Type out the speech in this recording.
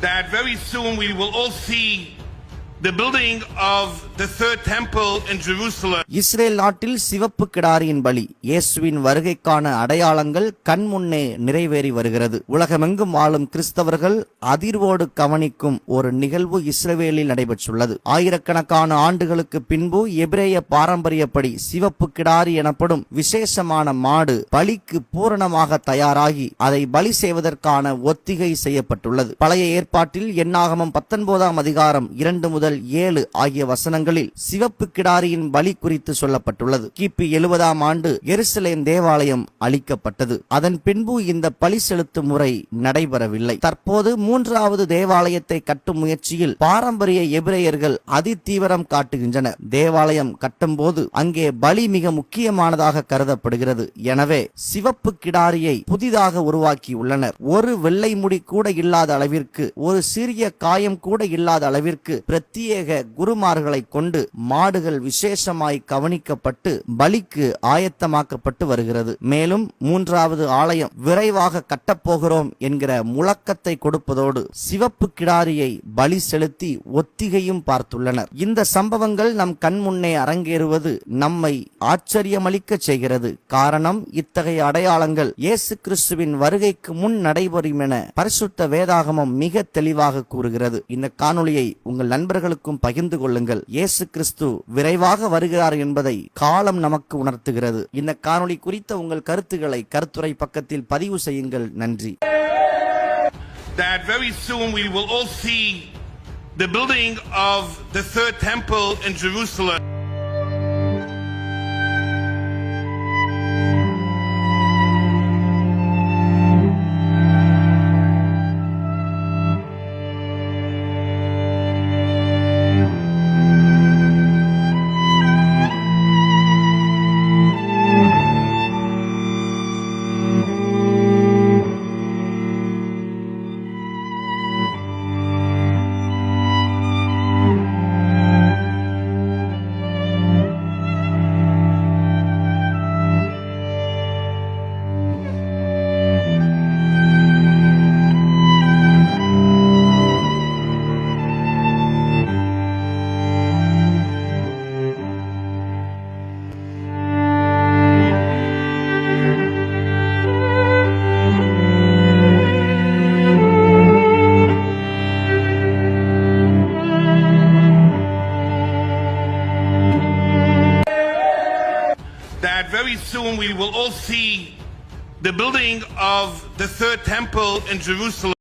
that very soon we will all see the building of the third temple in Jerusalem. Israel நாட்டில் சிவப்பு கிடாரியின் பலி இயேசுவின் வருகைக்கான அடையாளங்கள் கண்முன்னே நிறைவேறி வருகிறது. உலகமெங்கும் வாழும் கிறிஸ்தவர்கள் அதிர்வோடு கவனிக்கும் ஒரு நிகழ்வு இஸ்ரேலில் நடைபெற்றுள்ளது. ஆயிரக்கணக்கான ஆண்டுகளுக்கு பின்பு எபிரேய பாரம்பரியப்படி சிவப்பு கிடாரி எனப்படும் விசேஷமான மாடு பலிக்கு பூரணமாக தயாராகி அதை பலி செய்வதற்கான ஒத்திகை செய்யப்பட்டுள்ளது. பழைய ஏற்பாட்டில் எண்ணாகமம் பத்தொன்பதாம் அதிகாரம் இரண்டு முதல் முதல் ஏழு ஆகிய வசனங்களில் சிவப்பு கிடாரியின் பலி குறித்து சொல்லப்பட்டுள்ளது. கிபி எழுபதாம் ஆண்டு எருசலேம் தேவாலயம் அளிக்கப்பட்டது அதன் பின்பு இந்த பலி செலுத்தும் முறை நடைபெறவில்லை. தற்போது மூன்றாவது தேவாலயத்தை கட்டும் முயற்சியில் பாரம்பரிய எபிரேயர்கள் அதிதீவிரம் காட்டுகின்றனர். தேவாலயம் கட்டும்போது அங்கே பலி மிக முக்கியமானதாக கருதப்படுகிறது. எனவே சிவப்பு கிடாரியை புதிதாக உருவாக்கியுள்ளனர். ஒரு வெள்ளை முடி கூட இல்லாத அளவிற்கு ஒரு சிறிய காயம் கூட இல்லாத அளவிற்கு பிரத்தி பிரத்யேக குருமார்களை கொண்டு மாடுகள் விசேஷமாய் கவனிக்கப்பட்டு பலிக்கு ஆயத்தமாக்கப்பட்டு வருகிறது. மேலும் மூன்றாவது ஆலயம் விரைவாக கட்டப்போகிறோம் என்கிற முழக்கத்தை கொடுப்பதோடு சிவப்பு கிடாரியை பலி செலுத்தி ஒத்திகையும் பார்த்துள்ளனர். இந்த சம்பவங்கள் நம் கண்முன்னே அரங்கேறுவது நம்மை ஆச்சரியமளிக்க செய்கிறது. காரணம் இத்தகைய அடையாளங்கள் இயேசு கிறிஸ்துவின் வருகைக்கு முன் நடைபெறும் என பரிசுத்த வேதாகமம் மிக தெளிவாக கூறுகிறது. இந்த காணொளியை உங்கள் நண்பர்கள் மற்றவர்களுக்கும் பகிர்ந்து கொள்ளுங்கள். இயேசு கிறிஸ்து விரைவாக வருகிறார் என்பதை காலம் நமக்கு உணர்த்துகிறது. இந்த காணொளி குறித்த உங்கள் கருத்துக்களை கருத்துரை பக்கத்தில் பதிவு செய்யுங்கள். நன்றி. That very soon we will all see the building of the third temple in Jerusalem. Very soon we will all see the building of the third temple in Jerusalem.